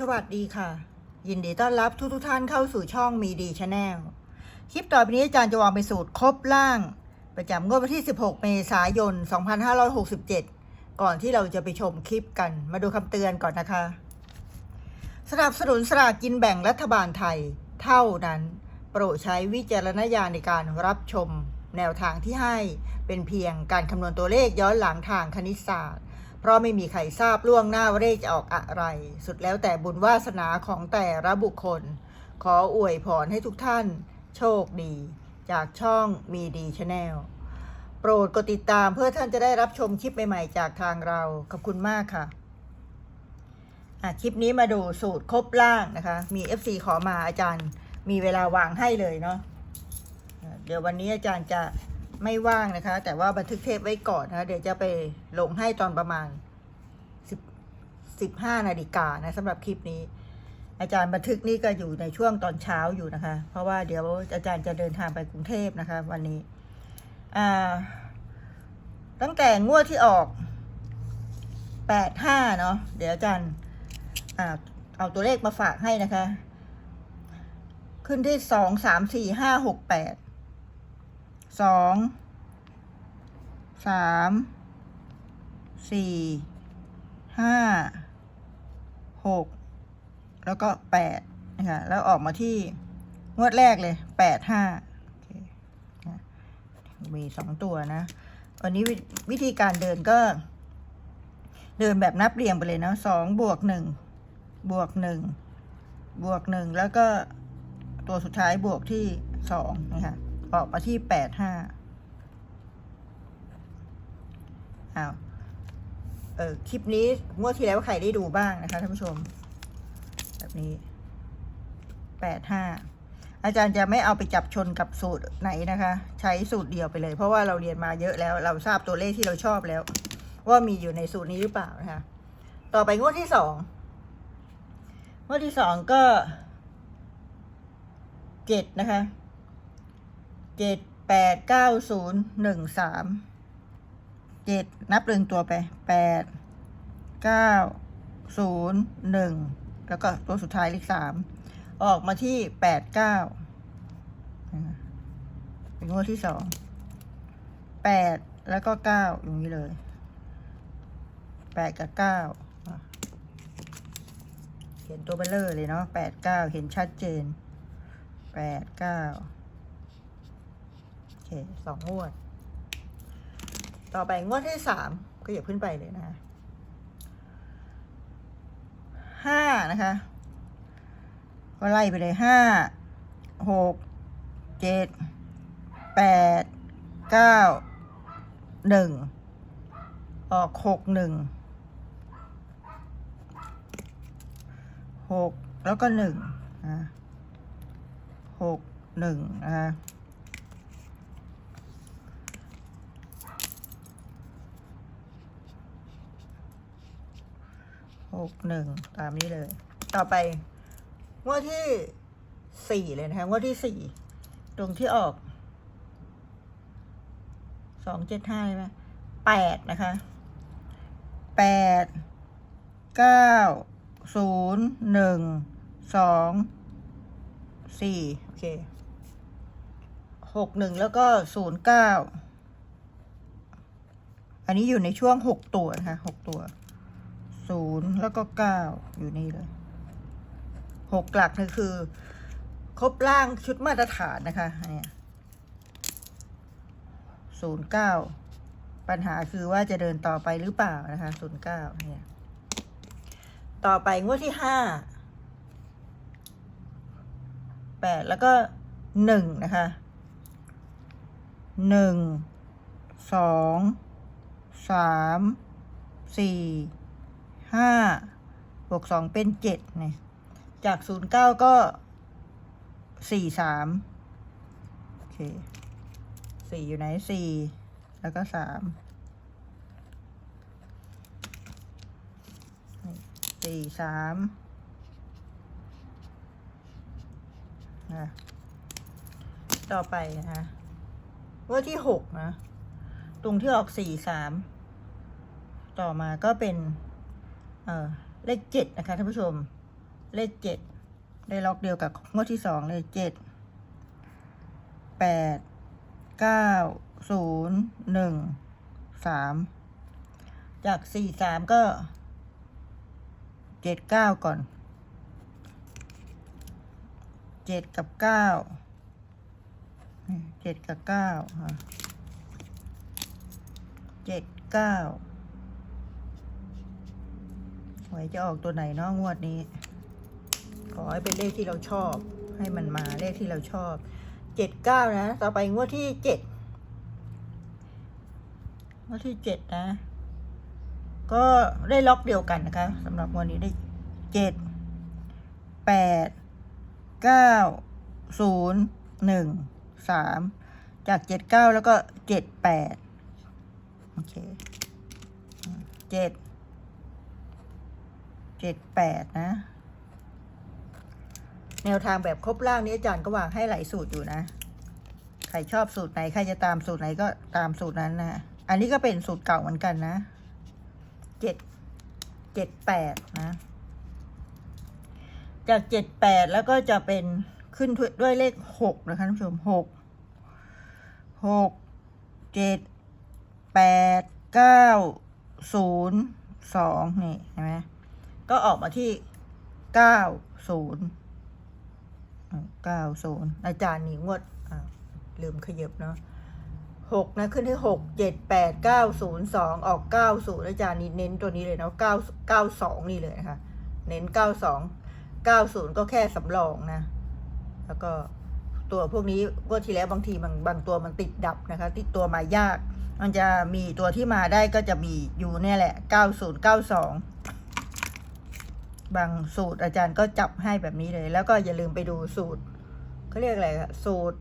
สวัสดีค่ะ ยินดีต้อนรับทุกทุกท่านเข้าสู่ช่องมีดีชาแนลคลิปต่อไปนี้อาจารย์จะวางเป็นสูตรครบล่าง ประจำงวดวันที่ 16 เมษายน 2567 ก่อนที่เราจะไปชมคลิปกัน มาดูคำเตือนก่อนนะคะ สนับสนุนสลากกินแบ่งรัฐบาลไทย เท่านั้น โปรดใช้วิจารณญาณในการรับชม แนวทางที่ให้เป็นเพียงการคำนวณตัวเลขย้อนหลังทางคณิตศาสตร์ ราะไม่มีใครทราบล่วงหน้าว่าเลขจะออกอะไร สุดแล้วแต่บุญวาสนาของแต่ละบุคคล ขออวยพรให้ทุกท่าน โชคดี จากช่องมีดีชาแนลโปรดกดติดตามเพื่อท่านจะได้รับชมคลิปใหม่ ๆ จากทางเรา ขอบคุณมากค่ะคลิปนี้มาดูสูตรครบล่างนะคะ มี FC ขอมาอาจารย์ มีเวลาวางให้เลยเนาะเดี๋ยววันนี้อาจารย์จะไม่ว่างนะคะ แต่ว่าบันทึกเทปไว้ก่อนนะคะเดี๋ยวจะไปลงให้ตอนประมาณ 15 นาฬิกานะสำหรับคลิปนี้ อาจารย์บันทึกนี่ก็อยู่ในช่วงตอนเช้าอยู่นะคะ เพราะว่าเดี๋ยวอาจารย์จะเดินทางไปกรุงเทพนะคะ วันนี้ตั้งแต่งวดที่ออก 85 เนาะเดี๋ยวอาจารย์เอาตัวเลขมาฝากให้นะคะ ขึ้นที่ 2 3 4 5 6 8 2 3 4 ห้าหกแล้วก็แปดนะคะแล้วออกมาที่งวดแรกเลยแปดห้ามีสองตัวนะวันนี้วิธีการเดินก็ เดินแบบนับเรียงไปเลยนะสองบวกหนึ่งบวกหนึ่งบวกหนึ่งแล้วก็ตัวสุดท้ายบวกที่สองนะคะออกมาที่แปดห้าอ้าว เออคลิปนี้งวดที่แล้วใครได้ดูบ้างนะคะท่านผู้ชม แบบนี้แปดห้าอาจารย์จะไม่เอาไปจับชนกับสูตรไหนนะคะ ใช้สูตรเดียวไปเลย เพราะว่าเราเรียนมาเยอะแล้ว เราทราบตัวเลขที่เราชอบแล้ว ว่ามีอยู่ในสูตรนี้หรือเปล่านะคะ ต่อไปงวดที่สองงวดที่สองก็เจ็ดนะคะเจ็ดแปดเก้าศูนย์หนึ่งสาม เจ็ดนับเรียงตัวไปแปดเก้าศูนย์หนึ่งแล้วก็ตัวสุดท้ายเลขสามออกมาที่แปดเก้าเป็นงวดที่สองแปดแล้วก็เก้าอย่างนี้เลยแปดกับเก้าเขียนตัวเบลเลอร์เลยเนาะแปดเก้าเห็นชัดเจนแปดเก้าโอเคสองงวด ต่อไปงวดที่สามก็อย่าขึ้นไปเลยนะคะห้านะคะ ก็ไล่ไปเลยห้าหกเจ็ดแปดเก้าหนึ่งออกหกหนึ่งหกแล้วก็หนึ่งนะหกหนึ่งนะ หกหนึ่งตามนี้เลย ต่อไปงวดที่สี่เลยนะคะงวดที่สี่ตรงที่ออกสองเจ็ดห้าใช่ไหมแปดนะคะแปดเก้าศูนย์หนึ่งสองสี่โอเคหกหนึ่งแล้วก็ศูนย์เก้าอันนี้อยู่ในช่วงหกตัวนะคะหกตัว ศูนย์แล้วก็เก้าอยู่นี่เลยหกหลักนี่คือ ครบล่างชุดมาตรฐานนะคะอันเนี่ยศูนย์เก้าปัญหาคือว่าจะเดินต่อไปหรือเปล่านะคะศูนย์เก้าเนี่ย ต่อไปงวดที่ห้าแปดแล้วก็หนึ่งนะคะหนึ่งสองสามสี่ ห้าบวกสองเป็นเจ็ดเนี่ยจากศูนย์เก้าก็สี่สามโอเคสี่อยู่ไหนสี่แล้วก็สามสี่สามนะต่อไปนะคะว่าที่หกนะ ตรงที่ออกสี่สามต่อมาก็เป็น เลขเจ็ดนะคะท่านผู้ชม เลขเจ็ดได้ล็อกเดียวกับงวดที่สองเลยเจ็ดแปดเก้าศูนย์หนึ่งสามจากสี่สามก็เจ็ดเก้าก่อนเจ็ดกับเก้าเจ็ดกับเก้าค่ะเจ็ดเก้า หวยจะออกตัวไหนเนาะงวดนี้ ขอให้เป็นเลขที่เราชอบ ให้มันมาเลขที่เราชอบเจ็ดเก้านะ ต่อไปงวดที่เจ็ดงวดที่เจ็ดนะ ก็ได้ล็อกเดียวกันนะคะสำหรับงวดนี้ได้เจ็ดแปดเก้าศูนย์หนึ่งสามจากเจ็ดเก้าแล้วก็เจ็ดแปดโอเคเจ็ด เจ็ดแปดนะ แนวทางแบบครบล่างนี้อาจารย์ก็วางให้หลายสูตรอยู่นะ ใครชอบสูตรไหน ใครจะตามสูตรไหนก็ตามสูตรนั้นนะอันนี้ก็เป็นสูตรเก่าเหมือนกันนะเจ็ดเจ็ดแปดนะ จากเจ็ดแปดแล้วก็จะเป็นขึ้นด้วยเลขหกนะคะท่านผู้ชมหกหกเจ็ดแปดเก้าศูนย์สองนี่เห็นไหม ก็ออกมาที่เก้าศูนย์เก้าศูนย์อาจารย์นี่งวดลืมขยับเนาะหกนะขึ้นที่หกเจ็ดแปดเก้าศูนย์สองออกเก้าศูนย์อาจารย์นี่เน้นตัวนี้เลยเนาะเก้าเก้าสองนี่เลยนะคะเน้นเก้าสองเก้าศูนย์ก็แค่สำรองนะ แล้วก็ตัวพวกนี้งวดที่แล้วบางทีบางบางตัวมันติดดับนะคะ ติดตัวมายาก มันจะมีตัวที่มาได้ก็จะมีอยู่เนี่ยแหละเก้าศูนย์เก้าสอง บางสูตรอาจารย์ก็จับให้แบบนี้เลย แล้วก็อย่าลืมไปดูสูตรเขาเรียกอะไรอะสูตร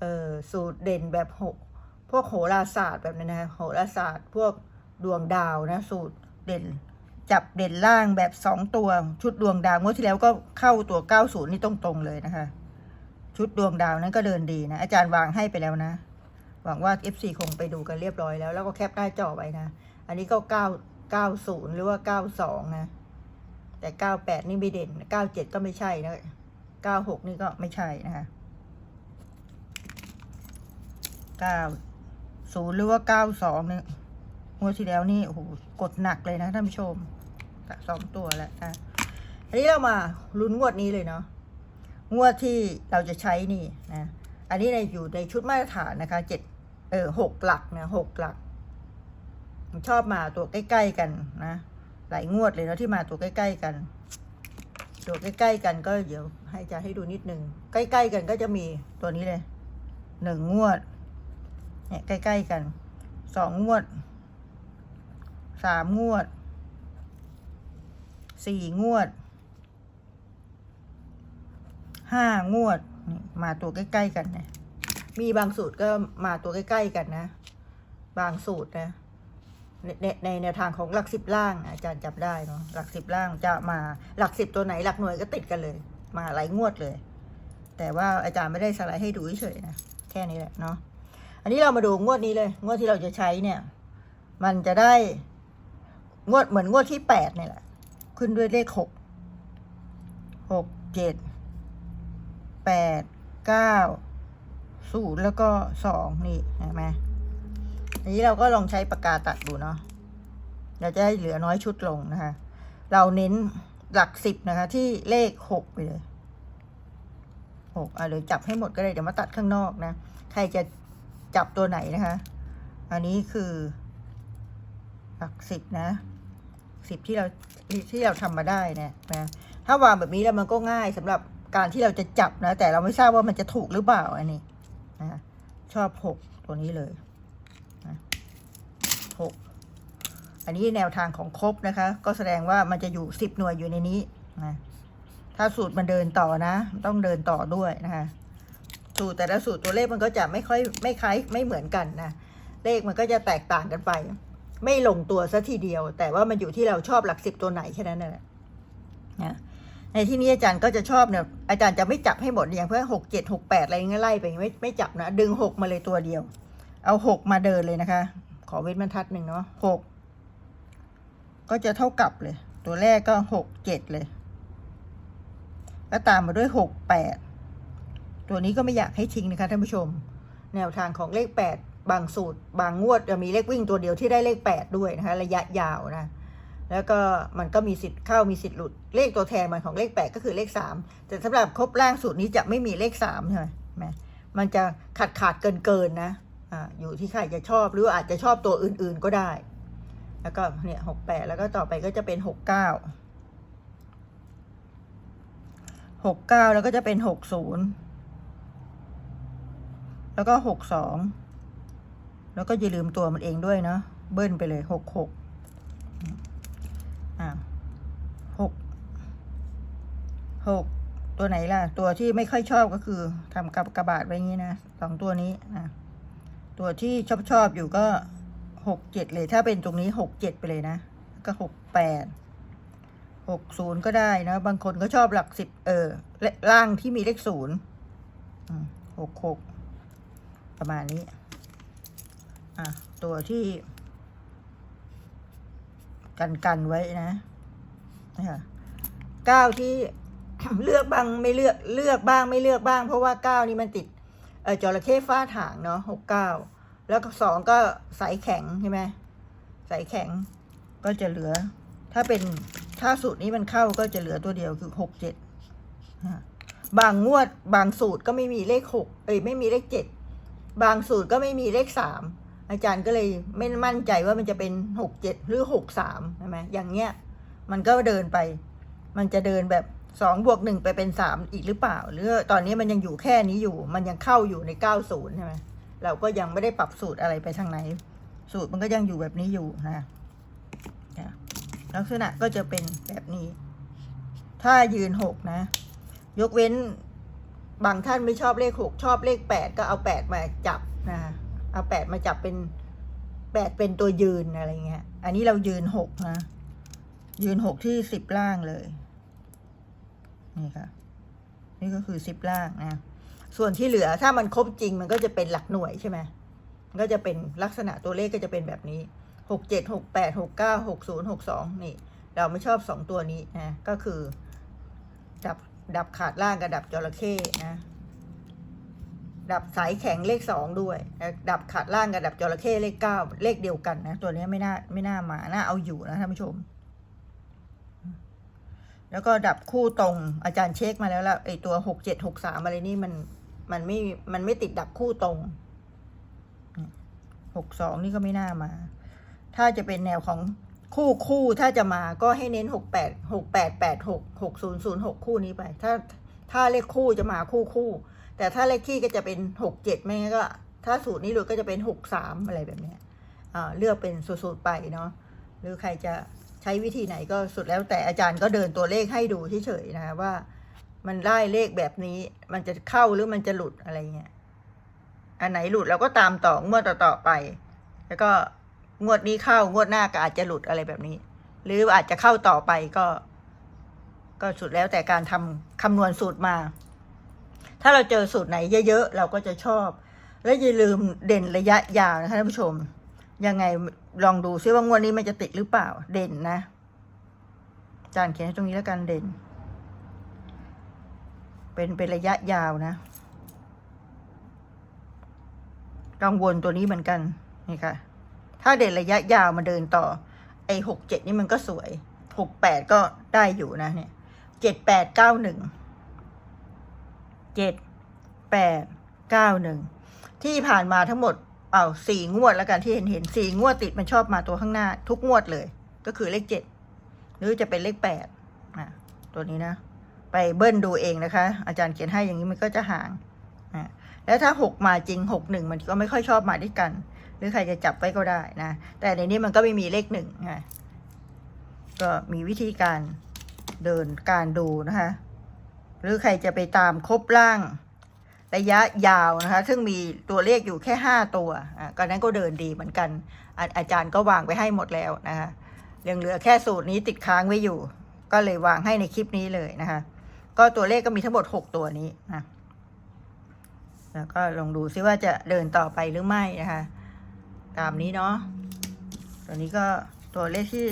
เอ่อสูตรเด่นแบบโหพวกโหราศาสตร์แบบนี้นะโหราศาสตร์ พวกดวงดาวนะ สูตรเด่น จับเด่นล่างแบบสองตัว ชุดดวงดาวงวดที่แล้วก็เข้าตัวเก้าศูนย์นี่ตรงๆเลยนะคะ ชุดดวงดาวนั้นก็เดินดีนะ อาจารย์วางให้ไปแล้วนะ หวังว่า FC คงไปดูกันเรียบร้อยแล้ว แล้วก็แคปหน้าจอไว้นะ อันนี้ก็เก้า เก้าศูนย์หรือว่าเก้าสองนะ แต่เก้าแปดนี่ไม่เด่นเก้าเจ็ดก็ไม่ใช่นะเก้าหกนี่ก็ไม่ใช่นะคะเก้าศูนย์หรือว่าเก้าสองเนี่ยงวดที่แล้วนี่โอ้โหกดหนักเลยนะท่านผู้ชมสองตัวแล้วอะอันนี้เรามาลุ้นงวดนี้เลยเนาะงวดที่เราจะใช้นี่นะ อันนี้ในอยู่ในชุดมาตรฐานนะคะเจ็ดเออหกหลักนะหกหลัก ชอบมาตัวใกล้ ๆ กันนะ หลายงวดเลยเนาะที่มาตัวใกล้ ๆ กัน ตัวใกล้ ๆ กันก็เดี๋ยว ให้จะให้ดูนิดนึงใกล้ ๆ กันก็จะมีตัวนี้เลยหนึ่งงวด เนี่ยใกล้ ๆ กันสองงวดสามงวดสี่งวดห้างวด มาตัวใกล้ ๆ กันเนี่ยมีบางสูตรก็มาตัวใกล้ ๆ กันนะ บางสูตรนะ ในในแนวทางของหลักสิบล่างอาจารย์จับได้เนาะหลักสิบล่างจะมาหลักสิบตัวไหนหลักหน่วยก็ติดกันเลย มาหลายงวดเลย แต่ว่าอาจารย์ไม่ได้สไลด์ให้ดูเฉยๆนะแค่นี้แหละเนาะอันนี้เรามาดูงวดนี้เลย งวดที่เราจะใช้เนี่ย มันจะได้งวดเหมือนงวดที่แปดเนี่ยแหละ ขึ้นด้วยเลขหกหกเจ็ดแปดเก้าศูนย์แล้วก็สองนี่เห็นไหม อันนี้เราก็ลองใช้ปากกาตัดดูเนาะเราจะให้เหลือน้อยชุดลงนะคะ เราเน้นหลักสิบนะคะ ที่เลขหกไปเลยหกอะเลยจับให้หมดก็ได้เดี๋ยวมาตัดข้างนอกนะ ใครจะจับตัวไหนนะคะ อันนี้คือ หลักสิบนะสิบที่เราที่เราทำมาได้นี่ยนะถ้าวางแบบนี้แล้วมันก็ง่ายสำหรับการที่เราจะจับนะ แต่เราไม่ทราบว่ามันจะถูกหรือเปล่าอันนี้นะชอบหกตัวนี้เลย หก อันนี้แนวทางของครบนะคะ ก็แสดงว่ามันจะอยู่สิบหน่วยอยู่ในนี้นะถ้าสูตรมันเดินต่อนะ ต้องเดินต่อด้วยนะคะสูตรแต่ละสูตรตัวเลขมันก็จะไม่ค่อยไม่คล้ายไม่เหมือนกันนะเลขมันก็จะแตกต่างกันไป ไม่ลงตัวซะทีเดียว แต่ว่ามันอยู่ที่เราชอบหลักสิบตัวไหนแค่นั้นแหละนะในที่นี้อาจารย์ก็จะชอบเนี่ยอาจารย์จะไม่จับให้หมดอย่างเพื่อหกเจ็ดหกแปดอะไรเงี้ยไล่ไปไม่ไม่จับนะ ดึงหกมาเลยตัวเดียว เอาหกมาเดินเลยนะคะ ขอเว้นบรรทัดหนึ่งเนาะหก ก็จะเท่ากับเลย ตัวแรกก็หกเจ็ดเลย แล้วตามมาด้วยหกแปดตัวนี้ก็ไม่อยากให้ทิ้งนะคะท่านผู้ชม แนวทางของเลขแปดบางสูตร บางงวดจะมีเลขวิ่งตัวเดียวที่ได้เลขแปดด้วยนะคะ ระยะยาวนะแล้วก็มันก็มีสิทธิ์เข้ามีสิทธิ์หลุดเลขตัวแทนมันของเลขแปดก็คือเลขสามแต่สำหรับครบล่างสูตรนี้จะไม่มีเลขสามใช่ไหมมันจะขาดขาดเกินเกินๆนะอ่าอยู่ที่ใครจะชอบหรืออาจจะชอบตัวอื่นๆก็ได้ แล้วก็เนี่ยหกแปดแล้วก็ต่อไปก็จะเป็นหกเก้าหกเก้าแล้วก็จะเป็นหกศูนย์แล้วก็หกสองแล้วก็อย่าลืมตัวมันเองด้วยเนาะเบิ้ลไปเลยหกหกอ่าหกหกตัวไหนล่ะ ตัวที่ไม่ค่อยชอบก็คือทำกับกระบาดไว้งนี้นะสองตัวนี้นะตัวที่ชอบชอบอยู่ก็ หกเจ็ดเลยถ้าเป็นตรงนี้หกเจ็ดไปเลยนะ ก็หกแปดหกศูนย์ก็ได้นะ บางคนก็ชอบหลักสิบเออและล่างที่มีเลขศูนย์หกหกประมาณนี้ อะ ตัวที่ กันกันไว้นะนะคะเก้าที่เลือกบ้างไม่เลือกเลือกบ้างไม่เลือกบ้าง เพราะว่าเก้านี่มันติด เออจระเข้ฟ้าถางเนาะหกเก้า แล้วก็สองก็สายแข็งใช่ไหมสายแข็งก็จะเหลือ ถ้าเป็นถ้าสูตรนี้มันเข้าก็จะเหลือตัวเดียวคือหกเจ็ดบางงวดบางสูตรก็ไม่มีเลขหกเอ้ยไม่มีเลขเจ็ดบางสูตรก็ไม่มีเลขสามอาจารย์ก็เลยไม่มั่นใจว่ามันจะเป็นหกเจ็ดหรือหกสามใช่ไหมอย่างเงี้ยมันก็เดินไป มันจะเดินแบบสองบวกหนึ่งไปเป็นสามอีกหรือเปล่า หรือตอนนี้มันยังอยู่แค่นี้อยู่ มันยังเข้าอยู่ในเก้าศูนย์ใช่ไหม เราก็ยังไม่ได้ปรับสูตรอะไรไปทางไหน สูตรมันก็ยังอยู่แบบนี้อยู่นะลักษณะก็จะเป็นแบบนี้ ถ้ายืนหกนะ ยกเว้นบางท่านไม่ชอบเลขหกชอบเลขแปดก็เอาแปดมาจับนะเอาแปดมาจับเป็นแปดเป็นตัวยืนอะไรเงี้ย อันนี้เรายืนหกนะ ยืนหกที่สิบล่างเลย นี่ค่ะ นี่ก็คือสิบล่างนะ ส่วนที่เหลือถ้ามันครบจริงมันก็จะเป็นหลักหน่วยใช่ไหมมันก็จะเป็นลักษณะตัวเลขก็จะเป็นแบบนี้หกเจ็ดหกแปดหกเก้าหกศูนย์หกสองนี่ เราไม่ชอบสองตัวนี้นะก็คือ ดับดับขาดล่างกับดับจระเข้นะดับสายแข็งเลขสองด้วย ดับขาดล่างกับดับจระเข้เลขเก้าเลขเดียวกันนะ ตัวนี้ไม่น่าไม่น่ามา น่าเอาอยู่นะท่านผู้ชม แล้วก็ดับคู่ตรงอาจารย์เช็คมาแล้วละไอตัวหกเจ็ดหกสามอะไรนี่มัน มันไม่มันไม่ติดดับคู่ตรงหกสองนี่ก็ไม่น่ามา ถ้าจะเป็นแนวของคู่คู่ถ้าจะมาก็ให้เน้นหกแปดหกแปดแปดหกหกศูนย์ศูนย์หกคู่นี้ไป ถ้าถ้าเลขคู่จะมาคู่คู่ แต่ถ้าเลขขี้ก็จะเป็นหกเจ็ดไม่งั้นก็ ถ้าสูตรนี้หลุดก็จะเป็นหกสามอะไรแบบนี้อ่าเลือกเป็นสูตรๆไปเนาะหรือใครจะใช้วิธีไหนก็สุดแล้วแต่อาจารย์ก็เดินตัวเลขให้ดูเฉยๆนะว่า มันได้เลขแบบนี้ มันจะเข้าหรือมันจะหลุดอะไรเงี้ย อันไหนหลุดเราก็ตามต่องวดต่อๆไป แล้วก็งวดนี้เข้างวดหน้าก็อาจจะหลุดอะไรแบบนี้ หรืออาจจะเข้าต่อไปก็ ก็สุดแล้วแต่การทำคำนวณสูตรมา ถ้าเราเจอสูตรไหนเยอะๆเราก็จะชอบ และอย่าลืมเด่นระยะยาวนะคะท่านผู้ชม ยังไงลองดูซิว่างวดนี้มันจะติดหรือเปล่า เด่นนะจารย์เขียนให้ตรงนี้แล้วกันเด่น เป็นเป็นระยะยาวนะ กังวลตัวนี้เหมือนกันนี่ค่ะ ถ้าเด่นระยะยาวมาเดินต่อ ไอ้หกเจ็ดนี่มันก็สวยหกแปดก็ได้อยู่นะเนี่ยเจ็ดแปดเก้าหนึ่งเจ็ดแปดเก้าหนึ่งที่ผ่านมาทั้งหมดเอาสี่งวดแล้วกันที่เห็นเห็นสี่งวดติดมันชอบมาตัวข้างหน้า ทุกงวดเลย ก็คือเลขเจ็ดหรือจะเป็นเลขแปดอะตัวนี้นะ ไปเบิ้ลดูเองนะคะ อาจารย์เขียนให้อย่างนี้มันก็จะห่างอะแล้วถ้าหกมาจริงหกหนึ่งมันก็ไม่ค่อยชอบมาด้วยกัน หรือใครจะจับไว้ก็ได้นะ แต่ในนี้มันก็ไม่มีเลขหนึ่งไงก็มีวิธีการเดินการดูนะคะ หรือใครจะไปตามครบล่างระยะยาวนะคะ ซึ่งมีตัวเลขอยู่แค่ห้าตัวอะก็นั้นก็เดินดีเหมือนกันอาอาจารย์ก็วางไปให้หมดแล้วนะคะยังเหลือแค่สูตรนี้ติดค้างไว้อยู่ ก็เลยวางให้ในคลิปนี้เลยนะคะ ก็ตัวเลขก็มีทั้งหมดหกตัวนี้นะแล้วก็ลองดูซิว่าจะเดินต่อไปหรือไม่นะคะ ตามนี้เนาะตัวนี้ก็ตัวเลขที่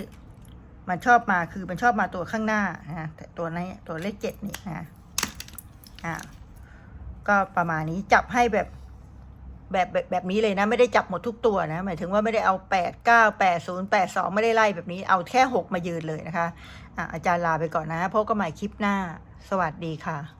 มันชอบมาคือมันชอบมาตัวข้างหน้านะแต่ตัวนี้ตัวเลขเจ็ดนี่นะอ่าก็ประมาณนี้จับให้แบบแบบแบบแบบนี้เลยนะ ไม่ได้จับหมดทุกตัวนะ หมายถึงว่าไม่ได้เอาแปดเก้าแปดศูนย์แปดสองไม่ได้ไล่แบบนี้เอาแค่หกมายืนเลยนะคะอะอาจารย์ลาไปก่อนนะพบกันใหม่คลิปหน้า สวัสดีค่ะ